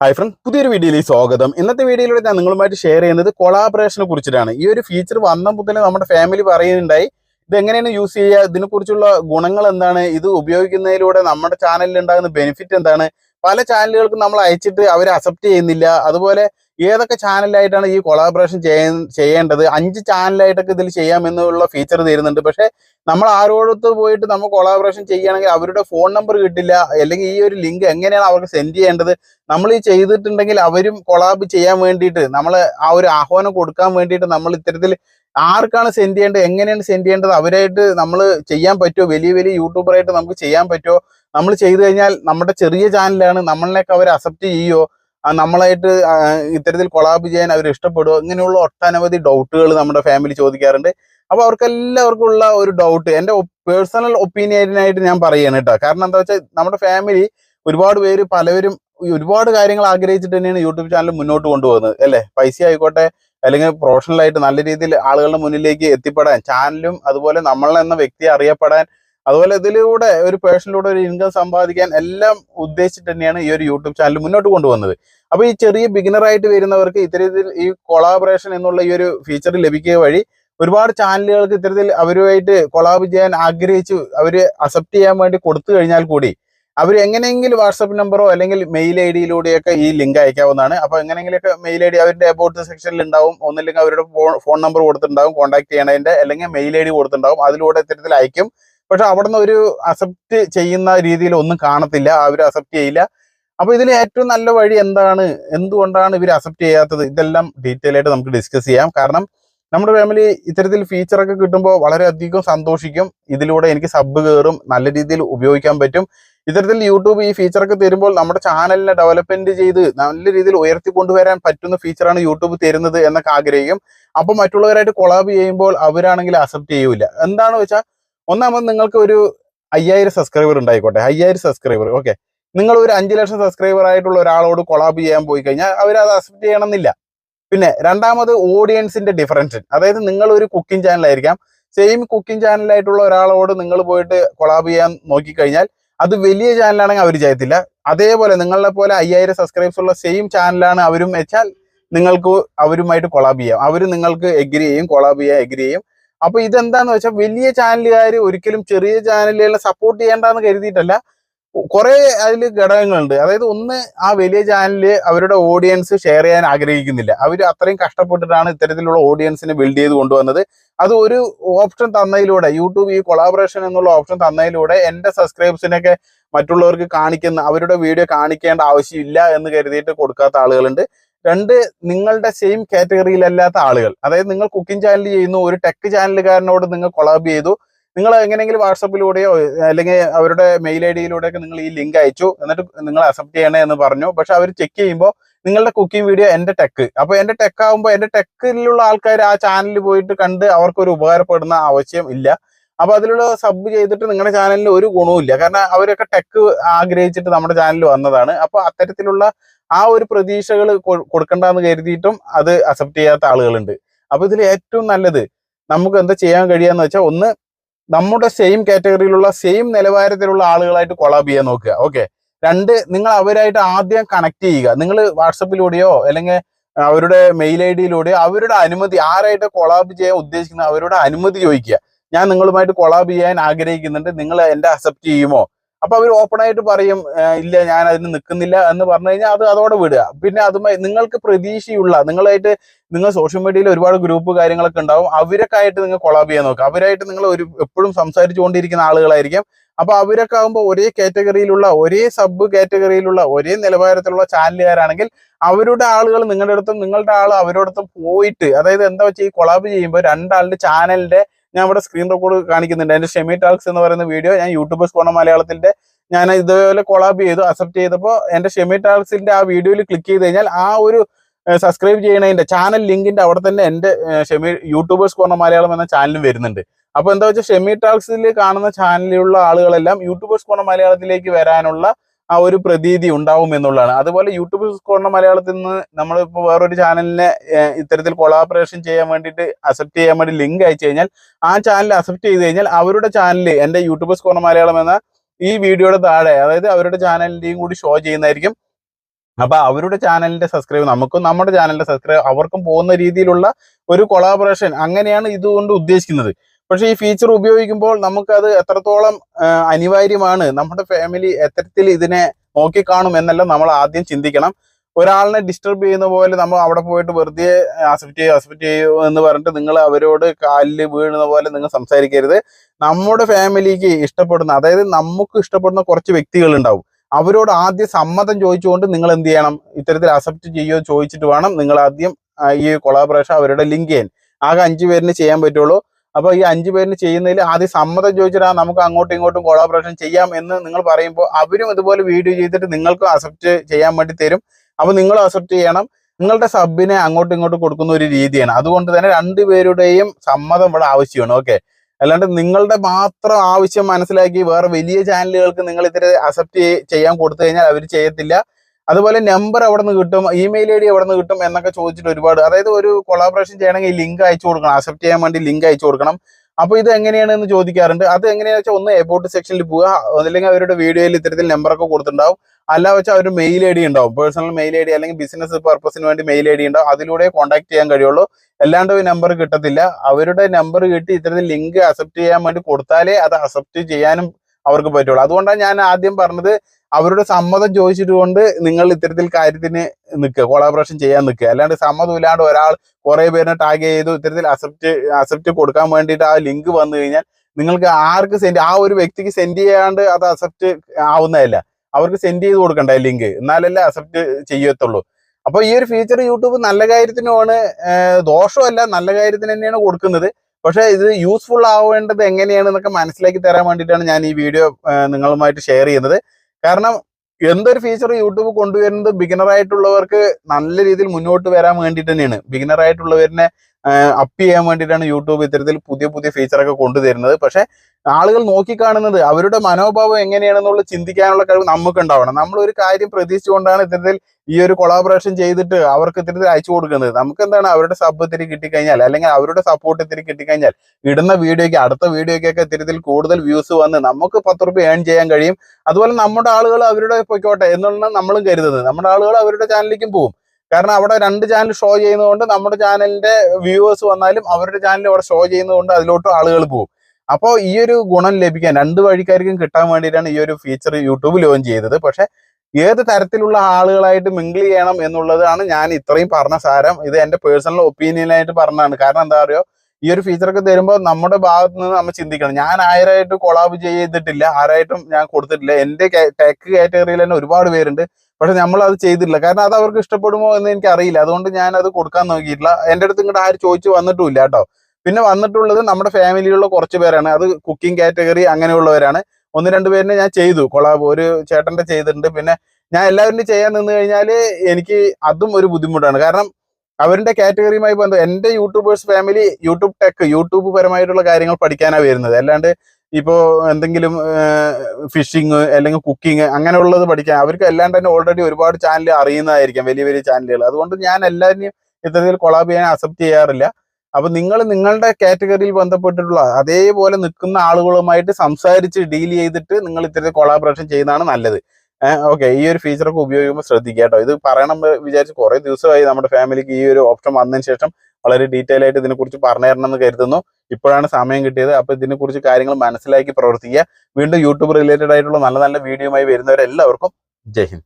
Hi front പുതിയൊരു വീഡിയോയിലേക്ക് സ്വാഗതം. ഇന്നത്തെ വീഡിയോയിലൂടെ ഞാൻ നിങ്ങളുമായിട്ട് ഷെയർ ചെയ്യുന്നത് കൊളാബറേഷനെ കുറിച്ചിട്ടാണ്. ഈ ഒരു ഫീച്ചർ വന്ന മുതൽ നമ്മുടെ ഫാമിലി പറയുന്നുണ്ടായി ഇത് എങ്ങനെയാണ് യൂസ് ചെയ്യുക? ഇതിനെക്കുറിച്ചുള്ള ഗുണങ്ങൾ എന്താണ്? ഇത് ഉപയോഗിക്കുന്നതിലൂടെ നമ്മുടെ ചാനലിൽ ഉണ്ടാകുന്ന ബെനിഫിറ്റ് എന്താണ്? പല ചാനലുകൾക്കും നമ്മൾ അയച്ചിട്ട് അവർ അക്സെപ്റ്റ് ചെയ്യുന്നില്ല. അതുപോലെ ഏതൊക്കെ ചാനലായിട്ടാണ് ഈ കൊളാബറേഷൻ ചെയ്യേണ്ടത്? അഞ്ച് ചാനലായിട്ടൊക്കെ ഇതിൽ ചെയ്യാമെന്നുള്ള ഫീച്ചർ തരുന്നുണ്ട്. പക്ഷേ നമ്മൾ ആരോടത്ത് പോയിട്ട് നമ്മൾ കൊളാബറേഷൻ ചെയ്യുകയാണെങ്കിൽ അവരുടെ ഫോൺ നമ്പർ കിട്ടില്ല. അല്ലെങ്കിൽ ഈ ഒരു ലിങ്ക് എങ്ങനെയാണ് അവർക്ക് സെൻഡ് ചെയ്യേണ്ടത്? നമ്മൾ ഈ ചെയ്തിട്ടുണ്ടെങ്കിൽ അവരും കൊളാബ് ചെയ്യാൻ വേണ്ടിയിട്ട് നമ്മൾ ആ ഒരു ആഹ്വാനം കൊടുക്കാൻ വേണ്ടിയിട്ട് നമ്മൾ ഇത്തരത്തിൽ ആർക്കാണ് സെൻഡ് ചെയ്യേണ്ടത്? എങ്ങനെയാണ് സെൻഡ് ചെയ്യേണ്ടത്? അവരായിട്ട് നമ്മൾ ചെയ്യാൻ പറ്റുമോ? വലിയ വലിയ യൂട്യൂബറായിട്ട് നമുക്ക് ചെയ്യാൻ പറ്റുമോ? നമ്മൾ ചെയ്തു കഴിഞ്ഞാൽ നമ്മുടെ ചെറിയ ചാനലാണ് നമ്മളിലേക്ക് അവർ അക്സെപ്റ്റ് ചെയ്യുമോ നമ്മളായിട്ട് ഇത്തരത്തിൽ കൊളാബ് ചെയ്യാൻ അവർ ഇഷ്ടപ്പെടുമോ ഇങ്ങനെയുള്ള ഒട്ടനവധി ഡൗട്ടുകൾ നമ്മുടെ ഫാമിലി ചോദിക്കാറുണ്ട്. അപ്പോൾ അവർക്കെല്ലാവർക്കും ഉള്ള ഒരു ഡൗട്ട് എന്റെ പേഴ്സണൽ ഒപ്പീനിയനായിട്ട് ഞാൻ പറയുകയാണ് കേട്ടോ കാരണം എന്താ വെച്ചാൽ നമ്മുടെ ഫാമിലി ഒരുപാട് പേര് പലവരും ഒരുപാട് കാര്യങ്ങൾ ആഗ്രഹിച്ചിട്ട് തന്നെയാണ് യൂട്യൂബ് ചാനൽ മുന്നോട്ട് കൊണ്ടുപോകുന്നത്. അല്ലേ? പൈസ ആയിക്കോട്ടെ അല്ലെങ്കിൽ പ്രൊഫഷണൽ ആയിട്ട് നല്ല രീതിയിൽ ആളുകളുടെ മുന്നിലേക്ക് എത്തിപ്പെടാൻ ചാനലും അതുപോലെ നമ്മൾ എന്ന വ്യക്തിയെ അറിയപ്പെടാൻ അതുപോലെ ഇതിലൂടെ ഒരു പേഴ്സണിലൂടെ ഒരു ഇൻകം സമ്പാദിക്കാൻ എല്ലാം ഉദ്ദേശിച്ചിട്ട് തന്നെയാണ് ഈ ഒരു യൂട്യൂബ് ചാനൽ മുന്നോട്ട് കൊണ്ടുവന്നത്. അപ്പൊ ഈ ചെറിയ ബിഗിനർ ആയിട്ട് വരുന്നവർക്ക് ഇത്തരത്തിൽ ഈ കൊളാബറേഷൻ എന്നുള്ള ഈ ഒരു ഫീച്ചർ ലഭിക്കുക വഴി ഒരുപാട് ചാനലുകൾക്ക് ഇത്തരത്തിൽ അവരുമായിട്ട് കൊളാബ് ചെയ്യാൻ ആഗ്രഹിച്ചു അവർ അക്സെപ്റ്റ് ചെയ്യാൻ വേണ്ടി കൊടുത്തു കഴിഞ്ഞാൽ കൂടി അവർ എങ്ങനെയെങ്കിലും വാട്സപ്പ് നമ്പറോ അല്ലെങ്കിൽ മെയിൽ ഐ ഡിയിലൂടെയൊക്കെ ഈ ലിങ്ക് അയക്കാവുന്നതാണ്. അപ്പൊ എങ്ങനെയെങ്കിലൊക്കെ മെയിൽ ഐ ഡി അവരുടെ അബൌട്ട് സെക്ഷനിൽ ഉണ്ടാവും. ഒന്നില്ലെങ്കിൽ അവരുടെ ഫോൺ നമ്പർ കൊടുത്തിട്ടുണ്ടാവും. കോൺടാക്ട് ചെയ്യണതിന്റെ അല്ലെങ്കിൽ മെയിൽ ഐ ഡി കൊടുത്തിട്ടുണ്ടാവും. അതിലൂടെ ഇത്തരത്തിൽ അയക്കും. പക്ഷെ അവിടെ നിന്ന് ഒരു അക്സെപ്റ്റ് ചെയ്യുന്ന രീതിയിൽ ഒന്നും കാണത്തില്ല. അവർ അക്സെപ്റ്റ് ചെയ്യില്ല. അപ്പൊ ഇതിൽ ഏറ്റവും നല്ല വഴി എന്താണ്? എന്തുകൊണ്ടാണ് ഇവർ അക്സെപ്റ്റ് ചെയ്യാത്തത്? ഇതെല്ലാം ഡീറ്റെയിൽ ആയിട്ട് നമുക്ക് ഡിസ്കസ് ചെയ്യാം. കാരണം നമ്മുടെ ഫാമിലി ഇത്തരത്തിൽ ഫീച്ചറൊക്കെ കിട്ടുമ്പോൾ വളരെയധികം സന്തോഷിക്കും. ഇതിലൂടെ എനിക്ക് സബ് കയറും നല്ല രീതിയിൽ ഉപയോഗിക്കാൻ പറ്റും. ഇത്തരത്തിൽ യൂട്യൂബ് ഈ ഫീച്ചറൊക്കെ തരുമ്പോൾ നമ്മുടെ ചാനലിനെ ഡെവലപ്മെന്റ് ചെയ്ത് നല്ല രീതിയിൽ ഉയർത്തി കൊണ്ടുവരാൻ പറ്റുന്ന ഫീച്ചറാണ് യൂട്യൂബ് തരുന്നത് എന്നൊക്കെ ആഗ്രഹിക്കും. അപ്പൊ മറ്റുള്ളവരായിട്ട് കൊളാബ് ചെയ്യുമ്പോൾ അവരാണെങ്കിൽ അക്സെപ്റ്റ് ചെയ്യൂല. എന്താണെന്ന് വെച്ചാൽ ഒന്നാമത് നിങ്ങൾക്ക് ഒരു അയ്യായിരം സബ്സ്ക്രൈബർ ഉണ്ടായിക്കോട്ടെ. അയ്യായിരം സബ്സ്ക്രൈബർ ഓക്കെ നിങ്ങൾ ഒരു അഞ്ച് ലക്ഷം സബ്സ്ക്രൈബർ ആയിട്ടുള്ള ഒരാളോട് കൊളാബ് ചെയ്യാൻ പോയി കഴിഞ്ഞാൽ അവർ അത് അക്സെപ്റ്റ് ചെയ്യണമെന്നില്ല. പിന്നെ രണ്ടാമത് ഓഡിയൻസിന്റെ ഡിഫറൻസ് അതായത് നിങ്ങൾ ഒരു കുക്കിംഗ് ചാനലായിരിക്കാം സെയിം കുക്കിംഗ് ചാനലായിട്ടുള്ള ഒരാളോട് നിങ്ങൾ പോയിട്ട് കൊളാബ് ചെയ്യാൻ നോക്കിക്കഴിഞ്ഞാൽ അത് വലിയ ചാനലാണെങ്കിൽ അവർ ചെയ്യത്തില്ല. അതേപോലെ നിങ്ങളെ പോലെ അയ്യായിരം സബ്സ്ക്രൈബ്സ് ഉള്ള സെയിം ചാനലാണ് അവരും വെച്ചാൽ നിങ്ങൾക്ക് അവരുമായിട്ട് കൊളാബ് ചെയ്യാം. അവർ നിങ്ങൾക്ക് എഗ്രി ചെയ്യും കൊളാബ് ചെയ്യാൻ എഗ്രി ചെയ്യും. അപ്പൊ ഇതെന്താന്ന് വെച്ചാൽ വലിയ ചാനലുകാർ ഒരിക്കലും ചെറിയ ചാനലുകളെ സപ്പോർട്ട് ചെയ്യേണ്ടെന്ന് കരുതിയിട്ടല്ല. കുറെ അതിൽ ഘടകങ്ങളുണ്ട്. അതായത് ഒന്ന് ആ വലിയ ചാനലിൽ അവരുടെ ഓഡിയൻസ് ഷെയർ ചെയ്യാൻ ആഗ്രഹിക്കുന്നില്ല. അവർ അത്രയും കഷ്ടപ്പെട്ടിട്ടാണ് ഇത്തരത്തിലുള്ള ഓഡിയൻസിനെ ബിൽഡ് ചെയ്ത് കൊണ്ടുവന്നത്. അത് ഒരു ഓപ്ഷൻ തന്നതിലൂടെ യൂട്യൂബ് ഈ കൊളാബറേഷൻ എന്നുള്ള ഓപ്ഷൻ തന്നതിലൂടെ എന്റെ സബ്സ്ക്രൈബ്സിനൊക്കെ മറ്റുള്ളവർക്ക് കാണിക്കുന്ന അവരുടെ വീഡിയോ കാണിക്കേണ്ട ആവശ്യമില്ല എന്ന് കരുതിയിട്ട് കൊടുക്കാത്ത ആളുകളുണ്ട്. രണ്ട് നിങ്ങളുടെ സെയിം കാറ്റഗറിയിലല്ലാത്ത ആളുകൾ. അതായത് നിങ്ങൾ കുക്കിംഗ് ചാനൽ ചെയ്യുന്നു ഒരു ടെക് ചാനലുകാരനോട് നിങ്ങൾ കൊളാബ് ചെയ്തു നിങ്ങൾ എങ്ങനെയെങ്കിലും വാട്സപ്പിലൂടെയോ അല്ലെങ്കിൽ അവരുടെ മെയിൽ ഐ ഡിയിലൂടെയൊക്കെ നിങ്ങൾ ഈ ലിങ്ക് അയച്ചു. എന്നിട്ട് നിങ്ങൾ അക്സെപ്റ്റ് ചെയ്യണേ എന്ന് പറഞ്ഞു. പക്ഷെ അവർ ചെക്ക് ചെയ്യുമ്പോൾ നിങ്ങളുടെ കുക്കിംഗ് വീഡിയോ എന്റെ ടെക്ക് അപ്പൊ എന്റെ ടെക്ക് ആകുമ്പോൾ എന്റെ ടെക്കിലുള്ള ആൾക്കാർ ആ ചാനലിൽ പോയിട്ട് കണ്ട് അവർക്കൊരു ഉപകാരപ്പെടുന്ന ആവശ്യം ഇല്ല. അപ്പൊ അതിലുള്ള സബ് ചെയ്തിട്ട് നിങ്ങളുടെ ചാനലിൽ ഒരു ഗുണവും ഇല്ല. കാരണം അവരൊക്കെ ടെക്ക് ആഗ്രഹിച്ചിട്ട് നമ്മുടെ ചാനലിൽ വന്നതാണ്. അപ്പൊ അത്തരത്തിലുള്ള ആ ഒരു പ്രതീക്ഷകൾ കൊടുക്കണ്ടെന്ന് കരുതിയിട്ടും അത് അക്സെപ്റ്റ് ചെയ്യാത്ത ആളുകളുണ്ട്. അപ്പൊ ഇതിൽ ഏറ്റവും നല്ലത് നമുക്ക് എന്താ ചെയ്യാൻ കഴിയാന്ന് വെച്ചാൽ ഒന്ന് നമ്മുടെ സെയിം കാറ്റഗറിയിലുള്ള സെയിം നിലവാരത്തിലുള്ള ആളുകളായിട്ട് കൊളാബ് ചെയ്യാൻ നോക്കുക. ഓക്കെ രണ്ട് നിങ്ങൾ അവരായിട്ട് ആദ്യം കണക്ട് ചെയ്യുക. നിങ്ങൾ വാട്സപ്പിലൂടെയോ അല്ലെങ്കിൽ അവരുടെ മെയിൽ ഐ ഡിയിലൂടെയോ അവരുടെ അനുമതി ആരായിട്ട് കൊളാബ് ചെയ്യാൻ ഉദ്ദേശിക്കുന്ന അവരുടെ അനുമതി ചോദിക്കുക. ഞാൻ നിങ്ങളുമായിട്ട് കൊളാബ് ചെയ്യാൻ ആഗ്രഹിക്കുന്നുണ്ട്. നിങ്ങൾ എന്റെ അക്സെപ്റ്റ് ചെയ്യുമോ? അപ്പൊ അവർ ഓപ്പൺ ആയിട്ട് പറയും ഇല്ല ഞാൻ അതിന് നിൽക്കുന്നില്ല എന്ന് പറഞ്ഞു കഴിഞ്ഞാൽ അത് അതോടെ വിടുക. പിന്നെ അതുമായി നിങ്ങൾക്ക് പ്രതീക്ഷയുള്ള നിങ്ങളായിട്ട് നിങ്ങൾ സോഷ്യൽ മീഡിയയിൽ ഒരുപാട് ഗ്രൂപ്പ് കാര്യങ്ങളൊക്കെ ഉണ്ടാവും അവരൊക്കെ ആയിട്ട് നിങ്ങൾ കൊളാബ് ചെയ്യാൻ നോക്കുക. അവരായിട്ട് നിങ്ങൾ ഒരു എപ്പോഴും സംസാരിച്ചു കൊണ്ടിരിക്കുന്ന ആളുകളായിരിക്കും. അപ്പൊ അവരൊക്കെ ആകുമ്പോൾ ഒരേ കാറ്റഗറിയിലുള്ള ഒരേ സബ് കാറ്റഗറിയിലുള്ള ഒരേ നിലവാരത്തിലുള്ള ചാനലുകാരാണെങ്കിൽ അവരുടെ ആളുകൾ നിങ്ങളുടെ അടുത്തും നിങ്ങളുടെ ആൾ അവരോടൊപ്പം പോയിട്ട് അതായത് എന്താ വെച്ചാൽ ഈ കൊളാബ് ചെയ്യുമ്പോൾ രണ്ടാളുടെ ചാനലിന്റെ ഞാൻ ഇവിടെ സ്ക്രീൻ റെക്കോർഡ് കാണിക്കുന്നുണ്ട്. എന്റെ ഷെമി ടാക്സ് എന്ന് പറയുന്ന വീഡിയോ ഞാൻ യൂട്യൂബേഴ്സ് കോണ മലയാളത്തിന്റെ ഞാൻ ഇതുപോലെ കൊളാബ് ചെയ്തു അക്സെപ്റ്റ് ചെയ്തപ്പോൾ എന്റെ ഷെമി ടാക്സിന്റെ ആ വീഡിയോയിൽ ക്ലിക്ക് ചെയ്ത് കഴിഞ്ഞാൽ ആ ഒരു സബ്സ്ക്രൈബ് ചെയ്യണതിന്റെ ചാനൽ ലിങ്കിന്റെ അവിടെ തന്നെ എന്റെ ഷെമി യൂട്യൂബേഴ്സ് കോർണർ മലയാളം എന്ന ചാനലും വരുന്നുണ്ട്. അപ്പൊ എന്താ വെച്ചാൽ ഷെമി ടാക്സിൽ കാണുന്ന ചാനലിലുള്ള ആളുകളെല്ലാം യൂട്യൂബേഴ്സ് കോർണർ മലയാളത്തിലേക്ക് വരാനുള്ള ആ ഒരു പ്രതീതി ഉണ്ടാവും എന്നുള്ളതാണ്. അതുപോലെ യൂട്യൂബ് കോർണർ മലയാളത്തിൽ നിന്ന് നമ്മളിപ്പോൾ വേറൊരു ചാനലിനെ ഇത്തരത്തിൽ കൊളാബറേഷൻ ചെയ്യാൻ വേണ്ടിയിട്ട് അക്സെപ്റ്റ് ചെയ്യാൻ വേണ്ടി ലിങ്ക് അയച്ചു കഴിഞ്ഞാൽ ആ ചാനൽ അക്സെപ്റ്റ് ചെയ്ത് കഴിഞ്ഞാൽ അവരുടെ ചാനൽ എന്റെ യൂട്യൂബ് കോർണർ മലയാളം എന്ന ഈ വീഡിയോയുടെ താഴെ അതായത് അവരുടെ ചാനലിന്റെയും കൂടി ഷോ ചെയ്യുന്നതായിരിക്കും. അപ്പൊ അവരുടെ ചാനലിന്റെ സബ്സ്ക്രൈബ് നമുക്കും നമ്മുടെ ചാനലിന്റെ സബ്സ്ക്രൈബ് അവർക്കും പോകുന്ന രീതിയിലുള്ള ഒരു കൊളാബറേഷൻ അങ്ങനെയാണ് ഇതുകൊണ്ട് ഉദ്ദേശിക്കുന്നത്. പക്ഷേ ഈ ഫീച്ചർ ഉപയോഗിക്കുമ്പോൾ നമുക്കത് എത്രത്തോളം അനിവാര്യമാണ് നമ്മുടെ ഫാമിലി എത്തരത്തിൽ ഇതിനെ നോക്കിക്കാണും എന്നെല്ലാം നമ്മൾ ആദ്യം ചിന്തിക്കണം. ഒരാളിനെ ഡിസ്റ്റർബ് ചെയ്യുന്ന പോലെ നമ്മൾ അവിടെ പോയിട്ട് വെറുതെ അസെപ്റ്റ് ചെയ്യൂ അസെപ്റ്റ് ചെയ്യൂ എന്ന് പറഞ്ഞിട്ട് നിങ്ങൾ അവരോട് കാലിൽ വീഴുന്ന പോലെ നിങ്ങൾ സംസാരിക്കരുത്. നമ്മുടെ ഫാമിലിക്ക് ഇഷ്ടപ്പെടുന്ന അതായത് നമുക്ക് ഇഷ്ടപ്പെടുന്ന കുറച്ച് വ്യക്തികൾ ഉണ്ടാവും. അവരോട് ആദ്യം സമ്മതം ചോദിച്ചുകൊണ്ട് നിങ്ങൾ എന്ത് ചെയ്യണം? ഇത്തരത്തിൽ അക്സെപ്റ്റ് ചെയ്യോ ചോദിച്ചിട്ട് വേണം നിങ്ങൾ ആദ്യം ഈ കൊളാബറേഷൻ അവരുടെ ലിങ്ക് ചെയ്യാൻ. ആകെ അഞ്ചു പേരിന് ചെയ്യാൻ പറ്റുള്ളൂ. അപ്പൊ ഈ അഞ്ചു പേരിന് ചെയ്യുന്നതിൽ ആദ്യം സമ്മതം ചോദിച്ചിട്ട് നമുക്ക് അങ്ങോട്ടും ഇങ്ങോട്ടും കൊളാബറേഷൻ ചെയ്യാം എന്ന് നിങ്ങൾ പറയുമ്പോൾ അവരും ഇതുപോലെ വീഡിയോ ചെയ്തിട്ട് നിങ്ങൾക്കും അക്സെപ്റ്റ് ചെയ്യാൻ വേണ്ടി തരും. അപ്പൊ നിങ്ങൾ അക്സെപ്റ്റ് ചെയ്യണം. നിങ്ങളുടെ സബിനെ അങ്ങോട്ടും ഇങ്ങോട്ടും കൊടുക്കുന്ന ഒരു രീതിയാണ്. അതുകൊണ്ട് തന്നെ രണ്ടുപേരുടെയും സമ്മതം ഇവിടെ ആവശ്യമാണ്. ഓക്കെ അല്ലാണ്ട് നിങ്ങളുടെ മാത്രം ആവശ്യം മനസ്സിലാക്കി വേറെ വലിയ ചാനലുകൾക്ക് നിങ്ങൾ ഇത്തരം അക്സെപ്റ്റ് ചെയ്യാൻ കൊടുത്തു കഴിഞ്ഞാൽ അവർ ചെയ്യത്തില്ല. അതുപോലെ നമ്പർ എവിടെ നിന്ന് കിട്ടും ഇമെയിൽ ഐ ഡി എവിടെ നിന്ന് കിട്ടും എന്നൊക്കെ ചോദിച്ചിട്ട് ഒരുപാട് അതായത് ഒരു കൊളാബറേഷൻ ചെയ്യണമെങ്കിൽ ലിങ്ക് അയച്ചു കൊടുക്കണം അക്സെപ്റ്റ് ചെയ്യാൻ വേണ്ടി ലിങ്ക് അയച്ചു കൊടുക്കണം. അപ്പൊ ഇത് എങ്ങനെയാണ് എന്ന് ചോദിക്കാറുണ്ട്. അത് എങ്ങനെയാണെന്ന് വെച്ചാൽ ഒന്ന് എബോട്ട് സെക്ഷനിൽ പോവുക. അല്ലെങ്കിൽ അവരുടെ വീഡിയോയിൽ ഇത്തരത്തിൽ നമ്പറൊക്കെ കൊടുത്തിട്ടുണ്ടാവും. അല്ല വെച്ചാൽ അവർ മെയിൽ ഐ ഡി ഉണ്ടാവും. പേഴ്സണൽ മെയിൽ ഐ ഡി അല്ലെങ്കിൽ ബിസിനസ് പർപ്പസിന് വേണ്ടി മെയിൽ ഐ ഡി ഉണ്ടാവും. അതിലൂടെ കോൺടാക്ട് ചെയ്യാൻ കഴിയുള്ളൂ. അല്ലാണ്ട് നമ്പർ കിട്ടത്തില്ല. അവരുടെ നമ്പർ കിട്ടി ഇത്തരത്തിൽ ലിങ്ക് അക്സെപ്റ്റ് ചെയ്യാൻ വേണ്ടി കൊടുത്താലേ അത് അക്സെപ്റ്റ് ചെയ്യാനും അവർക്ക് പറ്റുള്ളൂ. അതുകൊണ്ടാണ് ഞാൻ ആദ്യം പറഞ്ഞത് അവരുടെ സമ്മതം ചോദിച്ചിട്ട് കൊണ്ട് നിങ്ങൾ ഇത്തരത്തിൽ കാര്യത്തിന് നിൽക്കുക കൊളാബറേഷൻ ചെയ്യാൻ നിൽക്കുക. അല്ലാണ്ട് സമ്മതം ഇല്ലാണ്ട് ഒരാൾ കുറെ പേരിനെ ടാഗ് ചെയ്തു ഇത്തരത്തിൽ അസെപ്റ്റ് അസെപ്റ്റ് കൊടുക്കാൻ വേണ്ടിയിട്ട് ആ ലിങ്ക് വന്നു കഴിഞ്ഞാൽ നിങ്ങൾക്ക് ആർക്ക് സെൻഡ് ആ ഒരു വ്യക്തിക്ക് സെൻഡ് ചെയ്യാണ്ട് അത് അക്സെപ്റ്റ് ആവുന്നതല്ല. അവർക്ക് സെൻഡ് ചെയ്ത് കൊടുക്കണ്ട ലിങ്ക് എന്നാലല്ലേ അസെപ്റ്റ് ചെയ്യത്തുള്ളൂ. അപ്പോൾ ഈ ഒരു ഫീച്ചർ യൂട്യൂബ് നല്ല കാര്യത്തിനുമാണ് ദോഷമല്ല നല്ല കാര്യത്തിന് തന്നെയാണ് കൊടുക്കുന്നത്. പക്ഷെ ഇത് യൂസ്ഫുൾ ആവേണ്ടത് എങ്ങനെയാണെന്നൊക്കെ മനസ്സിലാക്കി തരാൻ വേണ്ടിയിട്ടാണ് ഞാൻ ഈ വീഡിയോ നിങ്ങളുമായിട്ട് ഷെയർ ചെയ്യുന്നത്. കാരണം എന്തൊരു ഫീച്ചർ യൂട്യൂബ് കൊണ്ടുവരുന്നത് ബിഗിനർ ആയിട്ടുള്ളവർക്ക് നല്ല രീതിയിൽ മുന്നോട്ട് വരാൻ വേണ്ടിയിട്ട് തന്നെയാണ്. ബിഗിനർ ആയിട്ടുള്ളവരിനെ അപ്പ് ചെയ്യാൻ വേണ്ടിയിട്ടാണ് യൂട്യൂബ് ഇത്തരത്തിൽ പുതിയ പുതിയ ഫീച്ചറൊക്കെ കൊണ്ടുതരുന്നത്. പക്ഷെ ആളുകൾ നോക്കിക്കാണുന്നത് അവരുടെ മനോഭാവം എങ്ങനെയാണെന്നുള്ള ചിന്തിക്കാനുള്ള കഴിവ് നമുക്ക് ഉണ്ടാവണം നമ്മൾ ഒരു കാര്യം പ്രതീക്ഷിച്ചുകൊണ്ടാണ് ഇത്തരത്തിൽ ഈ ഒരു കൊളാബറേഷൻ ചെയ്തിട്ട് അവർക്ക് ഇത്തരത്തിൽ അയച്ചു കൊടുക്കുന്നത്. നമുക്ക് എന്താണ് അവരുടെ സബ് ഇത്തിരി കിട്ടിക്കഴിഞ്ഞാൽ അല്ലെങ്കിൽ അവരുടെ സപ്പോർട്ട് ഇത്തിരി കിട്ടിക്കഴിഞ്ഞാൽ ഇടുന്ന വീഡിയോയ്ക്ക് അടുത്ത വീഡിയോയ്ക്കൊക്കെ ഇത്തരത്തിൽ കൂടുതൽ വ്യൂസ് വന്ന് നമുക്ക് പത്ത് റുപ്യ ഏൺ ചെയ്യാൻ കഴിയും. അതുപോലെ നമ്മുടെ ആളുകൾ അവരുടെ പൊയ്ക്കോട്ടെ എന്നുള്ള നമ്മളും കരുതുന്നത്. നമ്മുടെ ആളുകൾ അവരുടെ ചാനലിലേക്കും പോകും. കാരണം അവിടെ രണ്ട് ചാനൽ ഷോ ചെയ്യുന്നതുകൊണ്ട് നമ്മുടെ ചാനലിന്റെ വ്യൂവേഴ്സ് വന്നാലും അവരുടെ ചാനൽ അവിടെ ഷോ ചെയ്യുന്നതുകൊണ്ട് അതിലോട്ട് ആളുകൾ പോകും. അപ്പോൾ ഈ ഒരു ഗുണം ലഭിക്കാൻ രണ്ട് വഴിക്കാർക്കും കിട്ടാൻ വേണ്ടിയിട്ടാണ് ഈ ഒരു ഫീച്ചർ യൂട്യൂബ് ലോഞ്ച് ചെയ്തത്. പക്ഷെ ഏത് തരത്തിലുള്ള ആളുകളായിട്ട് മിങ്കിൾ ചെയ്യണം എന്നുള്ളതാണ് ഞാൻ ഇത്രയും പറഞ്ഞ സാരം. ഇത് എന്റെ പേഴ്സണൽ ഒപ്പീനിയനായിട്ട് പറഞ്ഞതാണ്. കാരണം എന്താ പറയുക ഈ ഒരു ഫീച്ചറൊക്കെ തരുമ്പോൾ നമ്മുടെ ഭാഗത്ത് നിന്ന് നമ്മൾ ചിന്തിക്കണം. ഞാൻ ആരായിട്ട് കൊളാബ് ചെയ്തിട്ടില്ല ആരായിട്ടും ഞാൻ കൊടുത്തിട്ടില്ല. എന്റെ ടെക് കാറ്റഗറിയിൽ തന്നെ ഒരുപാട് പേരുണ്ട്. പക്ഷെ നമ്മൾ അത് ചെയ്തിട്ടില്ല. കാരണം അത് അവർക്ക് ഇഷ്ടപ്പെടുമോ എന്ന് എനിക്ക് അറിയില്ല. അതുകൊണ്ട് ഞാൻ അത് കൊടുക്കാൻ നോക്കിയിട്ടില്ല. എന്റെ അടുത്ത് ഇങ്ങോട്ട് ആരും ചോദിച്ചു വന്നിട്ടുമില്ല കേട്ടോ. പിന്നെ വന്നിട്ടുള്ളത് നമ്മുടെ ഫാമിലിയിലുള്ള കുറച്ച് പേരാണ്. അത് കുക്കിംഗ് കാറ്റഗറി അങ്ങനെയുള്ളവരാണ്. ഒന്ന് രണ്ട് പേരിനെ ഞാൻ ചെയ്തു. കൊളാബ് ഒരു ചേട്ടന്റെ ചെയ്തിട്ടുണ്ട്. പിന്നെ ഞാൻ എല്ലാവരും ചെയ്യാൻ നിന്ന് കഴിഞ്ഞാൽ എനിക്ക് അതും ഒരു ബുദ്ധിമുട്ടാണ്. കാരണം അവരുടെ കാറ്റഗറിയുമായി ബന്ധം എന്റെ YouTubers family YouTube tech YouTube പരമായിട്ടുള്ള കാര്യങ്ങൾ പഠിക്കാനാണ് വരുന്നത്. അല്ലാണ്ട് ഇപ്പോ എന്തെങ്കിലും ഫിഷിങ് അല്ലെങ്കിൽ കുക്കിംഗ് അങ്ങനെയുള്ളത് പഠിക്കാൻ അവർക്ക് എല്ലാം തന്നെ ഓൾറെഡി ഒരുപാട് ചാനൽ അറിയുന്നതായിരിക്കാം വലിയ വലിയ ചാനലുകൾ അതുകൊണ്ട് ഞാൻ എല്ലാവരെയും ഇത്തരത്തിൽ കൊളാബ് ചെയ്യാൻ അക്സെപ്റ്റ് ചെയ്യാറില്ല. അപ്പൊ നിങ്ങൾ നിങ്ങളുടെ കാറ്റഗറിയിൽ ബന്ധപ്പെട്ടിട്ടുള്ള അതേപോലെ നിൽക്കുന്ന ആളുകളുമായിട്ട് സംസാരിച്ച് ഡീൽ ചെയ്തിട്ട് നിങ്ങൾ ഇത്തരത്തിൽ കൊളാബറേഷൻ ചെയ്യുന്നതാണ് നല്ലത്. ഓക്കെ ഈ ഒരു ഫീച്ചറൊക്കെ ഉപയോഗിക്കുമ്പോൾ ശ്രദ്ധിക്കുക കേട്ടോ. ഇത് പറയണം വിചാരിച്ച് കുറേ ദിവസമായി നമ്മുടെ ഫാമിലിക്ക് ഈ ഒരു ഓപ്ഷൻ വന്നതിന് ശേഷം വളരെ ഡീറ്റെയിൽ ആയിട്ട് ഇതിനെക്കുറിച്ച് പറഞ്ഞു തരണം എന്ന് കരുതുന്നു. ഇപ്പോഴാണ് സമയം കിട്ടിയത്. അപ്പോൾ ഇതിനെക്കുറിച്ച് കാര്യങ്ങൾ മനസ്സിലാക്കി പ്രവർത്തിക്കുക. വീണ്ടും യൂട്യൂബ് റിലേറ്റഡ് ആയിട്ടുള്ള നല്ല നല്ല വീഡിയോയുമായി വരുന്നവരെല്ലാവർക്കും ജയ് ഹിന്ദ്.